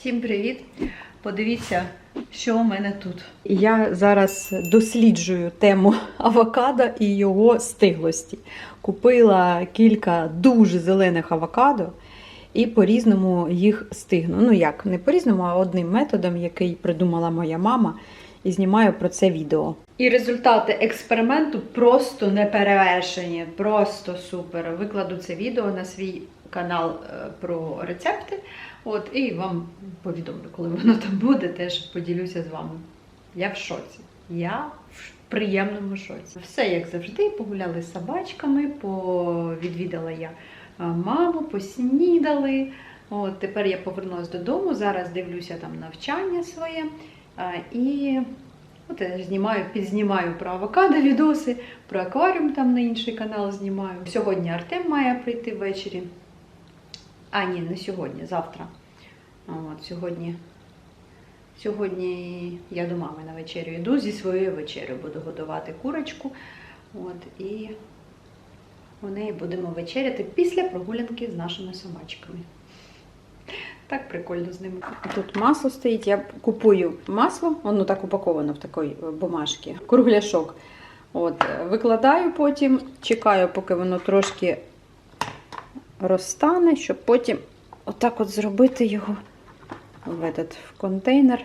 Всім привіт! Подивіться, що у мене тут. Я зараз досліджую тему авокадо і його стиглості. Купила кілька дуже зелених авокадо і по-різному їх стигну. Ну як, не по-різному, а одним методом, який придумала моя мама, і знімаю про це відео. І результати експерименту просто неперевершені, просто супер. Викладу це відео на свій канал е, про рецепти. От, і вам повідомлю, коли воно там буде, теж поділюся з вами. Я в шоці. Я в приємному шоці. Все як завжди, погуляли з собачками, повідвідала я маму, поснідали. От, тепер я повернулася додому, зараз дивлюся там навчання своє. І от я знімаю, підзнімаю про авокадо відоси, про акваріум там на інший канал знімаю. Сьогодні Артем має прийти ввечері. А, ні, не сьогодні, завтра. От, сьогодні, сьогодні я до мами на вечерю йду зі своєю вечерею. Буду готувати курочку. От, і у неї будемо вечеряти після прогулянки з нашими собачками. Так прикольно з ними. Тут масло стоїть. Я купую масло, воно так упаковано в такій бумажці, кругляшок. От, викладаю потім, чекаю, поки воно трошки розтане, щоб потім отак от зробити його в, этот, в контейнер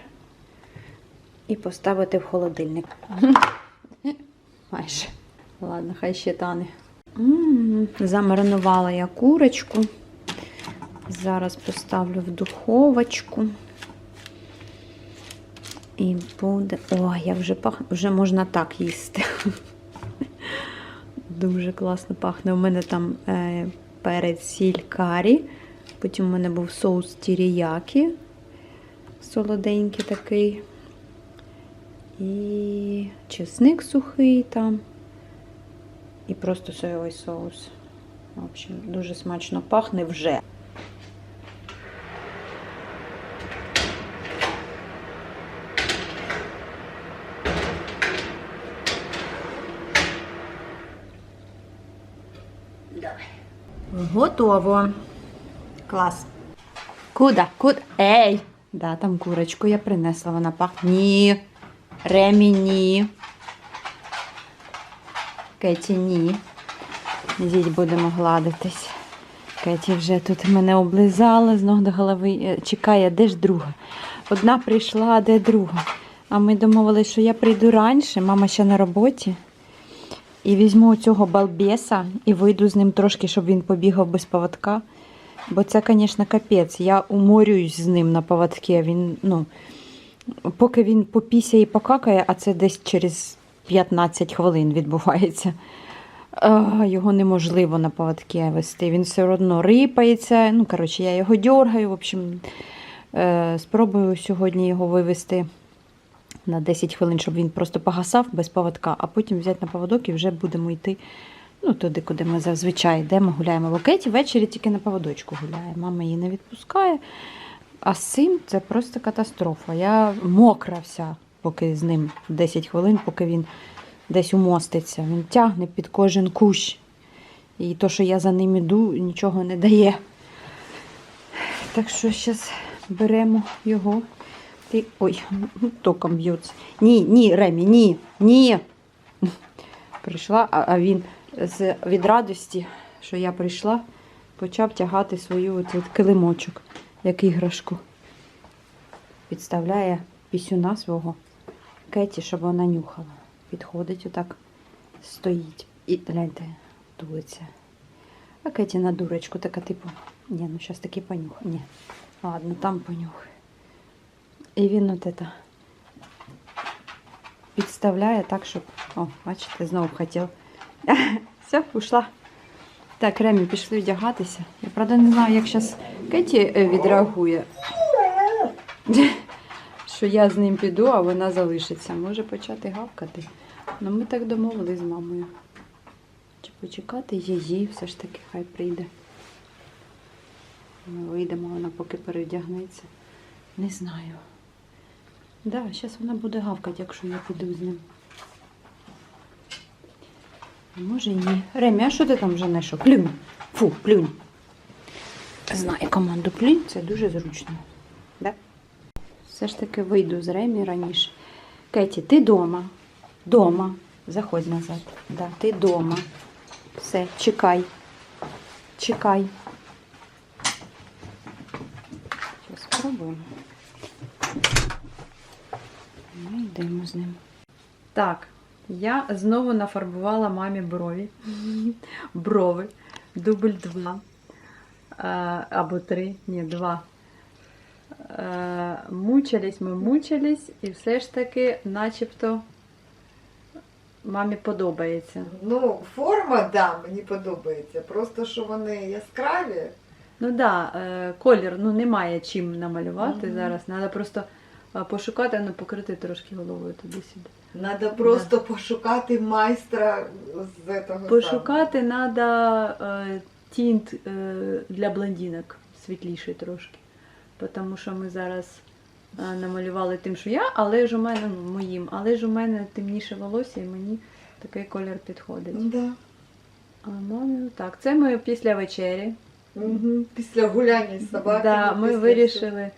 і поставити в холодильник. Майже. Ладно, хай ще тане. Замаринувала я курочку. Зараз поставлю в духовочку. І буде. О, я вже пах... вже можна так їсти. Дуже класно пахне. У мене там е, перець сіль карі. Потім у мене був соус тіріякі. Солоденький такий. І чесник сухий там. І просто соєвий соус. В общем, дуже смачно пахне вже. Готово. Клас. Куда? Куда? Ей! Да, там курочку я принесла, вона пахне. Ні. Ремі, ні. Кеті, ні. Зіть будемо гладитись. Кеті вже тут мене облизала з ног до голови. Е, Чекає, де ж друга? Одна прийшла, а де друга? А ми домовилися, що я прийду раніше, мама ще на роботі. І візьму цього балбеса і вийду з ним трошки, щоб він побігав без поводка. Бо це, звісно, капець. Я уморююсь з ним на поводки. Він, ну, поки він попісяє і покакає, а це десь через 15 хвилин відбувається. Його неможливо на поводки вести. Він все одно рипається. Ну, коротше, я його дергаю. В общем, е, спробую сьогодні його вивести на 10 хвилин, щоб він просто погасав без поводка, а потім взяти на поводок і вже будемо йти ну, туди, куди ми зазвичай йдемо, гуляємо в океті. Ввечері тільки на поводочку гуляє. Мама її не відпускає. А з цим це просто катастрофа. Я мокра вся, поки з ним 10 хвилин, поки він десь умоститься. Він тягне під кожен кущ. І то, що я за ним іду, нічого не дає. Так що зараз беремо його. Ти... Ой, током б'ється. Ні, ні, Ремі, ні, ні. Прийшла, а він з, від радості, що я прийшла, почав тягати свою от килимочок, як іграшку. Підставляє пісюна свого Кеті, щоб вона нюхала. Підходить отак, стоїть. І гляньте, дується. А Кеті на дурочку така, типу, ні, ну зараз таки понюхай. Ні. Ладно, там понюхай. І він от это підставляє так, щоб. О, бачите, знову хотів. Все, ушла. Так, Ремі, пішли вдягатися. Я правда не знаю, як зараз Кеті е, відреагує. Що я з ним піду, а вона залишиться. Може почати гавкати. Ну ми так домовились з мамою. Чи почекати її, все ж таки, хай прийде. Ми вийдемо, вона поки перевдягнеться. Не знаю. Да, зараз вона буде гавкати, якщо я піду з ним. А Може і ні. Ремі, а що ти там вже знайшов? Плюнь. Фу, плюнь. Знаю команду плюнь, це дуже зручно. Да? Все ж таки вийду з Ремі раніше. Кеті, ти дома. Дома. Заходь назад. Да, ти дома. Все, чекай. Чекай. Зараз спробуємо. Ми йдемо з ним. Так, я знову нафарбувала мамі брові. Брови. Дубль 2. Або 3, ні, 2. Е, Мучились ми мучились, і все ж таки, начебто, мамі подобається. Ну, форма, да, мені подобається. Просто що вони яскраві. Ну так, да, е, колір ну, немає чим намалювати Мгм. зараз. Треба просто е, пошукати, ну, покрити трошки головою туди-сюди. Треба просто пошукати майстра з цього. Пошукати треба тінт е, для блондинок світліший трошки. Тому що ми зараз е, намалювали тим, що я, але ж у мене ну, моїм, але ж у мене темніше волосся і мені такий колір підходить. Да. А мамі так. Це ми після вечері. Угу. Після гуляння з собаками. да, ми після вирішили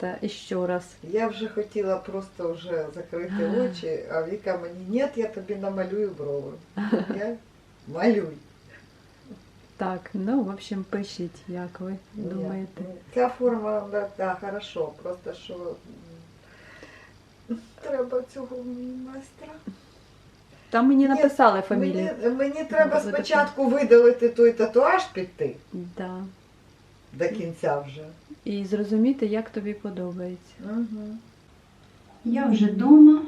це, іще раз. Я вже хотіла просто вже закрити очі, а Віка мені, ні, я тобі намалюю брови. Я малюй. Так, ну, в общем, пишіть, як ви думаєте. Ця форма, да, да, хорошо, просто що треба цього майстра. Там мені Ні, написали фамілію. Мені, мені треба спочатку видалити той татуаж піти Да. До кінця вже. І зрозуміти, як тобі подобається. Угу. Я вже вдома.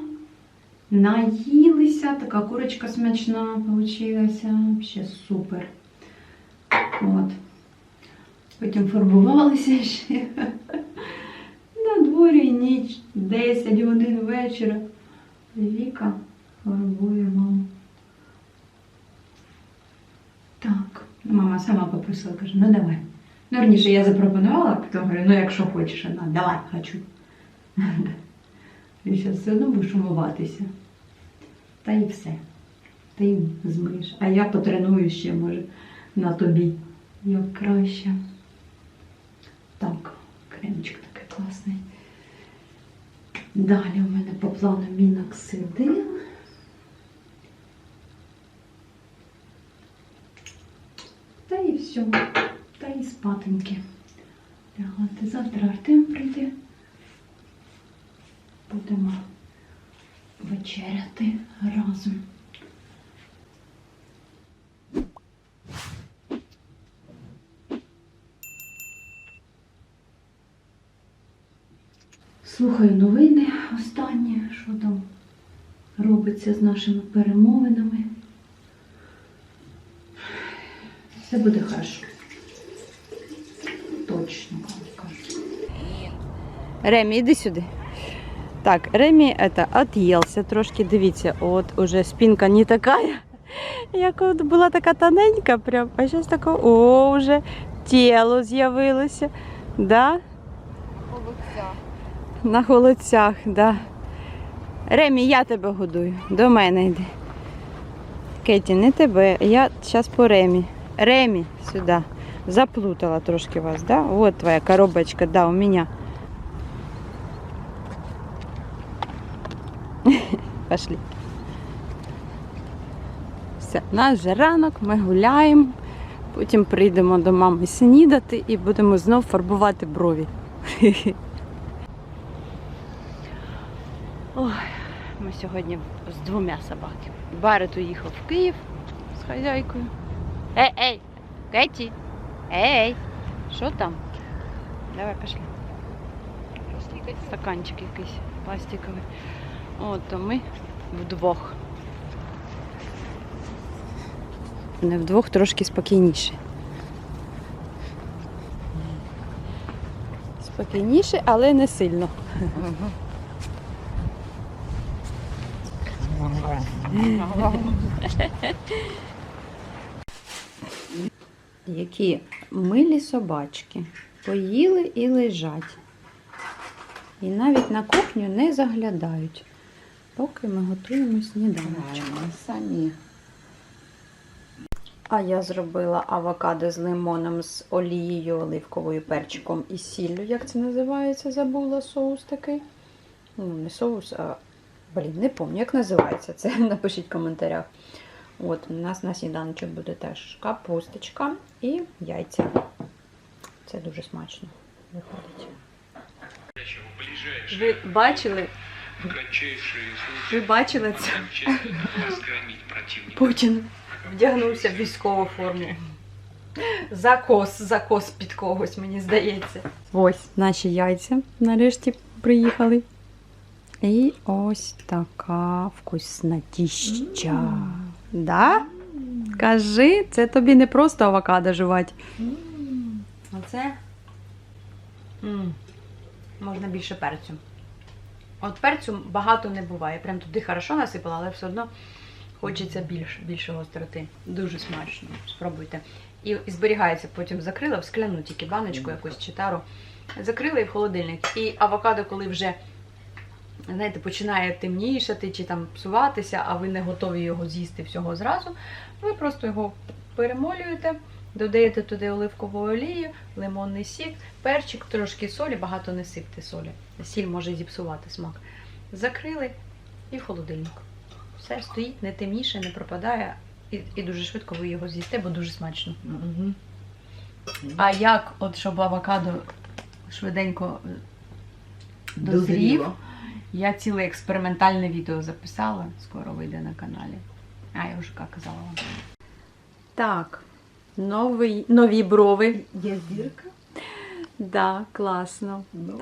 Наїлися, така курочка смачна получилася. Ще супер. От. Потім фарбувалися ще. На дворі ніч, 10 годин вечора. Віка фарбує маму. Так, мама сама попросила, каже, ну давай. Ну, раніше я запропонувала, потім говорю, ну якщо хочеш, вона, давай, хочу. І зараз все одно будеш умиватися. Та і все. Ти змиєш. А я потреную ще, може, на тобі. Як краще. Так, кремчик такий класний. Далі у мене по плану міноксидил. Та і все. І спатеньки. Лягати. Завтра Артем прийде. Будемо вечеряти разом. Слухаю новини останні, що там робиться з нашими перемовинами. Все буде хорошо. Точно вам. Ремі, іди сюди. Так, Ремі это, от'їлся трошки. Дивіться, от уже спинка не така, як от була така тоненька, прям, а зараз така, о, вже тіло з'явилося. Да? На холодцях, да. Ремі, я тебе годую. До мене йди. Кеті, не тебе. Я зараз по Ремі. Ремі, сюди. Заплутала трошки вас, да? Вот твоя коробочка, да, у меня. Пошли. Все, у нас вже ранок, ми гуляємо, потім прийдемо до мами снідати і будемо знов фарбувати брові. Ой, ми сьогодні з двома собаками. Барет уїхав в Київ з хазяйкою. Ей, ей, Кеті, ей, що там? Давай пішли. Стаканчик якийсь пластиковий. От, то ми вдвох. Не вдвох трошки спокійніше. Спокійніше, але не сильно. Які милі собачки. Поїли і лежать. І навіть на кухню не заглядають, поки ми готуємо сніданок. самі. А я зробила авокадо з лимоном, з олією, оливковою перчиком і сіллю, як це називається, забула соус такий. Ну, не соус, а блін, не пам'ятаю, як називається це. Напишіть в коментарях. От, у нас на сніданочок буде теж капусточка і яйця. Це дуже смачно виходить. Ви бачили? Ви бачили це? Путін вдягнувся в військову форму. Закос, закос під когось, мені здається. Ось наші яйця нарешті приїхали. І ось така вкуснотіща. Да? Кажи, це тобі не просто авокадо жувати. Оце м, можна більше перцю. От перцю багато не буває. Прям туди хорошо насипала, але все одно хочеться більше, більше гостроти. Дуже смачно. Спробуйте. І, і зберігається, потім закрила в скляну тільки баночку якусь чи тару. Закрила і в холодильник. І авокадо, коли вже знаєте, починає темнішати чи там псуватися, а ви не готові його з'їсти всього зразу, ви просто його перемолюєте, додаєте туди оливкову олію, лимонний сік, перчик, трошки солі, багато не сипте солі. Сіль може зіпсувати смак. Закрили і в холодильник. Все стоїть, не темніше, не пропадає, і, і дуже швидко ви його з'їсте, бо дуже смачно. Мгм. А як, от щоб авокадо швиденько е, дозрів, Дозріло. Я ціле експериментальне відео записала, скоро вийде на каналі. А, я вже як казала вам. Так, новий, нові брови. Є зірка? Да, класно. Ну.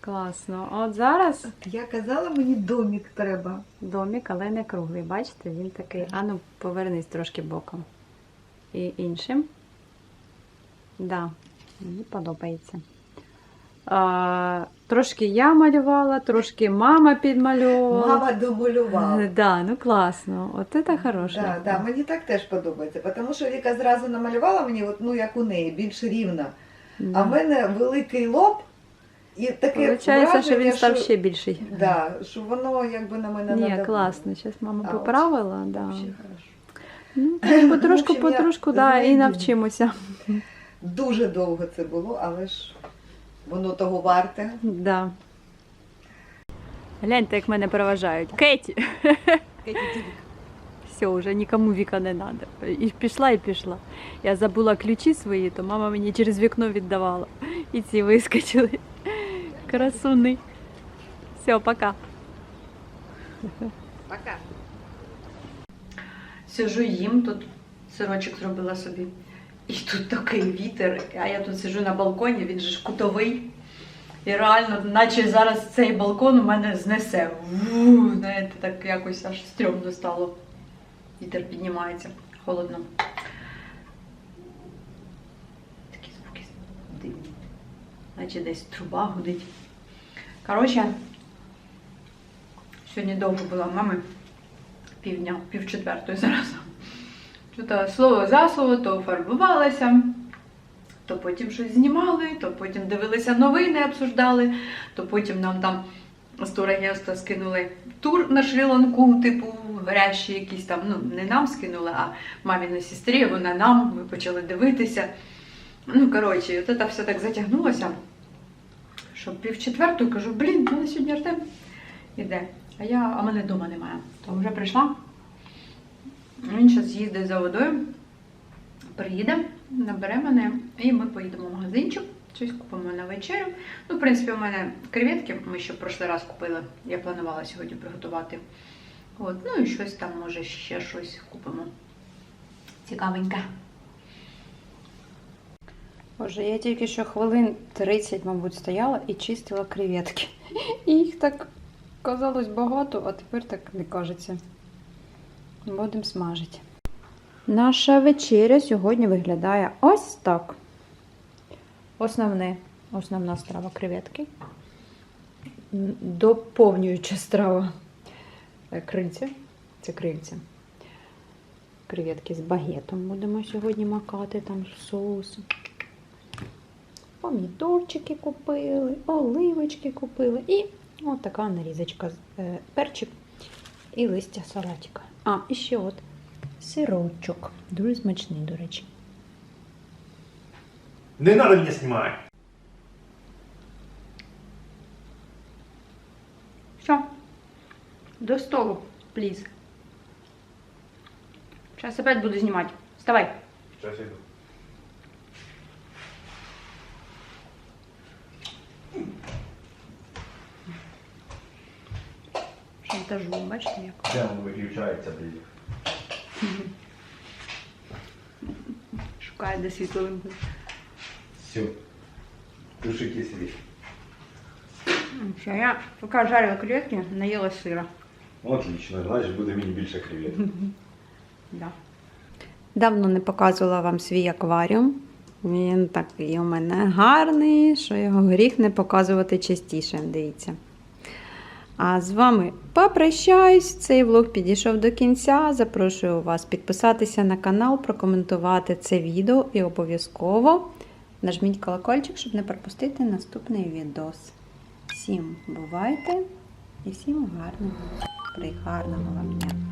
Класно. От зараз Я казала, мені домик треба. домик, але не круглий. Бачите, він такий. Ану, повернись трошки боком. І іншим. Да, мені подобається. А, трошки я малювала, трошки мама підмальовувала. Мама домалювала. Да, ну класно. От це хороше. Да, да, мені так теж подобається, тому що Віка зразу намалювала мені, от, ну як у неї, більш рівна. А в мене великий лоб і таке Получається, що він став ще більший. Да, що воно якби на мене Ні, надавило. класно. Зараз мама А, поправила. Да. Ну, потрошку, потрошку, да, і навчимося. Дуже довго це було, але ж воно того варте. Да. Гляньте, як мене проважають. Кеті! Все, вже нікому віка не треба. І пішла, і пішла. Я забула ключі свої, то мама мені через вікно віддавала. І ці вискочили. Красуни. Все, пока. Пока. Сижу їм, тут сирочок зробила собі. І тут такий вітер, а я тут сижу на балконі, він же ж кутовий. І реально, наче зараз цей балкон у мене знесе. Ву, знаєте, так якось аж стрьомно стало. Вітер піднімається, холодно. Такі звуки дивні. Наче десь труба гудить. Коротше, сьогодні довго була в мами півдня, пів четвертої зараз. Тут слово за слово, то фарбувалася, то потім щось знімали, то потім дивилися новини, обсуждали, то потім нам там з турагентства скинули тур на Шрі-Ланку, типу, врящі якісь там, ну, не нам скинули, а маміній сестрі, вона нам, ми почали дивитися. Ну, коротше, от це все так затягнулося, що пів четвертої кажу, блін, мене сьогодні Артем іде. А я, а мене вдома немає. То вже прийшла. Він зараз їздить за водою, приїде, набере мене, і ми поїдемо в магазинчик, щось купимо на вечерю. Ну, в принципі, у мене креветки, ми ще в прошлий раз купили. Я планувала сьогодні приготувати. От, ну і щось там, може, ще щось купимо. Цікавеньке. Боже, я тільки що хвилин 30, мабуть, стояла і чистила креветки. І їх так казалось багато, а тепер так не кажеться. Будемо смажити. Наша вечеря сьогодні виглядає ось так. Основне, основна страва креветки. Доповнююча страва е, крильця. Це крильця. Креветки з багетом будемо сьогодні макати там з соусом. Помідорчики купили, оливочки купили і от така нарізочка. е, Перчик і листя салатика. А, і ще от Сирочок. Дуже смачний, до речі. Не надо мене знімати! Все. До столу, пліз. Сейчас опять буду знімати. Вставай. Сейчас иду. Шантажу, бачите як? Прямо виключається, блін. Шукає де світло. Все. Тушите себе. Все, я поки жарила креветки, наїлась сира. Отлично, значить буде мені більше креветок. Да. Давно не показувала вам свій акваріум. Він такий у мене гарний, що його гріх не показувати частіше. Дивіться. А з вами попрощаюсь. Цей влог підійшов до кінця. Запрошую вас підписатися на канал, прокоментувати це відео і обов'язково нажміть колокольчик, щоб не пропустити наступний відос. Всім бувайте і всім гарного, пригарного вам дня!